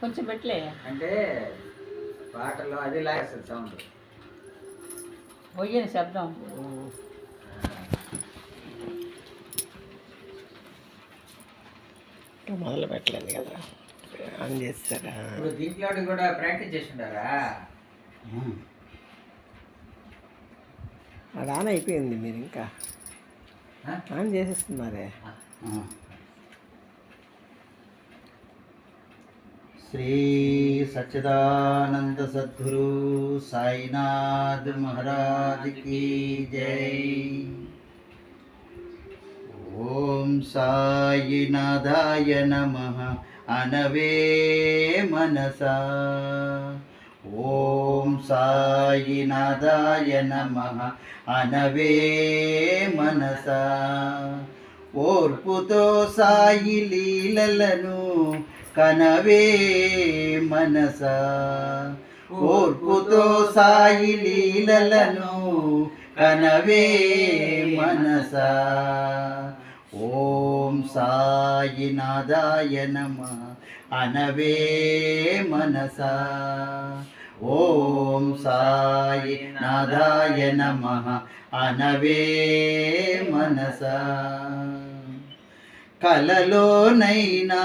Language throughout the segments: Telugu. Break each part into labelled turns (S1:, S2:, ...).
S1: కొంచెం పెట్టలే.
S2: అంటే పాటలో అది లాగేస్తుంది సౌండ్.
S1: పోయని శబ్దం.
S3: మొదలు పెట్టలేదు కదా. ఆన్ చేస్తారా?
S2: ఇప్పుడు దీంట్లో కూడా ప్రాక్టీస్ చేసిండారా?
S4: ఆ.
S3: అది ఆన్ అయిపోయింది మీరు ఇంకా? ఆన్ చేసేస్తున్నారే.
S4: ఆ. శ్రీ సచ్చిదానంద సద్గురు సాయినాథ్ మహారాజ్ की జై ఓం సాయినాథాయ నమః అనవే మనసా ఓం సాయినాథాయ నమః అనవే మనసా ఓర్పుతో సాయి లీలలను కనవే మనస. ఓర్పుతో సాయి లీలలను కనవే మనస. ఓం సాయి నాదాయ నమ అనవే మనస. ఓం సాయి నాదాయ నమ అనవే మనసా. కలలోనైనా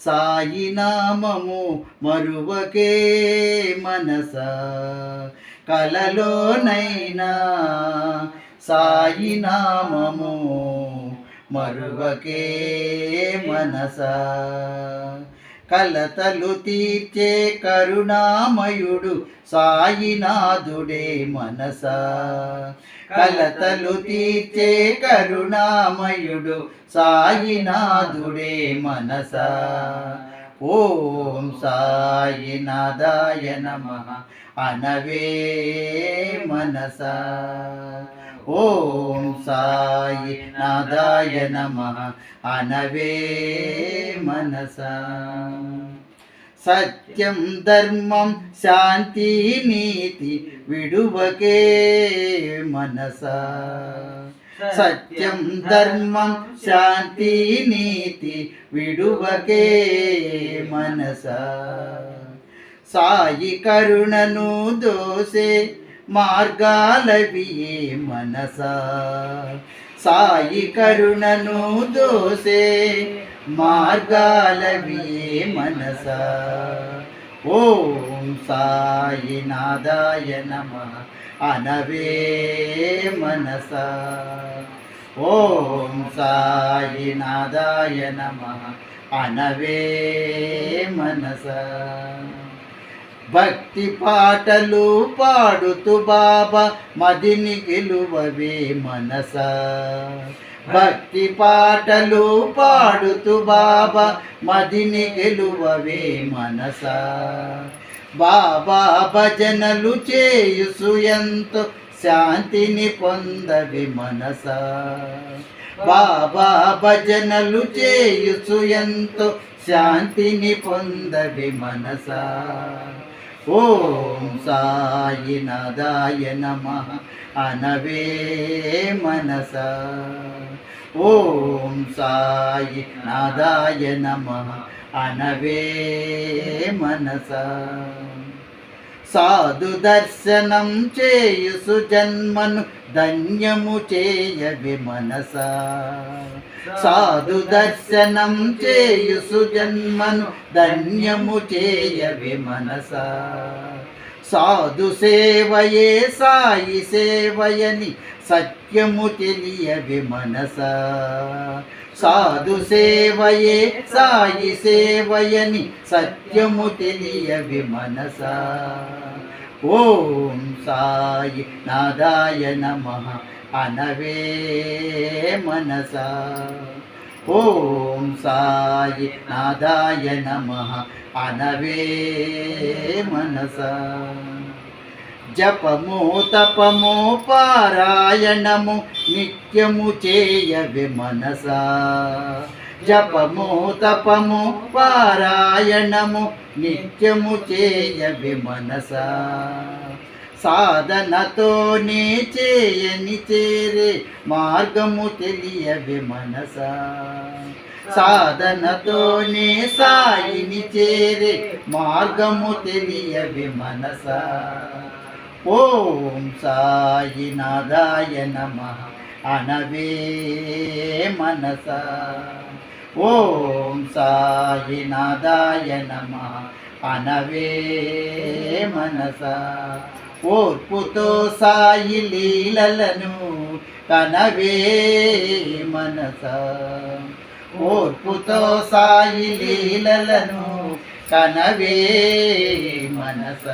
S4: సాయి నామము మరువకే మనస. కలలోనైనా సాయి నామము మరువకే మనస. కలతలు తీర్చే కరుణామయుడు సాయినాథుడే మనస. కలతలు తీర్చే కరుణామయుడు సాయినాథుడే మనస. ఓం సాయి నాదాయ నమ అనవే మనస. ఓం సాయి నాదాయ నమ అనవే మనస. సత్యం ధర్మం శాంతి నీతి విడువకే మనస. సత్యం ధర్మం శాంతి నీతి విడువకే మనస సాయి కరుణను దోసే మార్గాలవియే మనస సాయి కరుణను దోసే మార్గాలవియే మనస ఓం సాయినాథాయ నమ అనవే మనస ఓం సాయినాథాయ నమ అనవే మనస భక్తి పాటలు పాడుతూ బాబా మదిని గెలువవే మనస భక్తి పాటలు పాడుతూ బాబా మదిని గెలువవే మనస. బాబా భజనలు చేయుసు ఎంతో శాంతిని పొందవి మనస. బాబా భజనలు చేయుసు ఎంతో శాంతిని పొందవి మనసా. ఓం సాయినాథాయ నమ అనవే మనస ఓం సాయినాథాయ నమ అనవే మనస సాధు దర్శనం చేయుసు జన్మను ధన్యము చేయవి మనస. సాధు దర్శనం చేయుసు జన్మను ధన్యము చేయవి మనసా. సాధు సేవయే సాయి సేవయని సత్యము తెలియవి మనస. సాధు సేవయే సాయి సేవయని సత్యము తెలియవి మనస. ఓం సాయి నాదాయ నమ అనవే మనసా. ఓం సాయి నాదాయ నమ అనవే మనస. జపము తపము పారాయణము నిత్యము చేయవి మనస. జపము తపము పారాయణము నిత్యము చేయవి మనసా. సాధనతో నీ చేయని చేరే మార్గము తెలియవే సాధనతో సాధనతోనే సాయిని చేరే మార్గము తెలియవే మనస. ఓం సాయి నాదాయ నమ అనవే మనస. ఓం సాయి నాదాయ నమ అనవే మనస. ఓర్పుతో సాయి లీలలను తనవే మనస. ఓర్పుతో సాయి లీలలను తనవే మనస.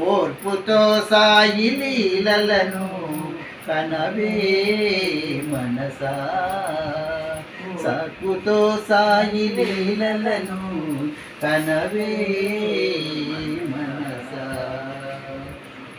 S4: ఓర్పుతో సాయి లీలలను కనవే మనస. సకుతో సాయి లీలలను కనవే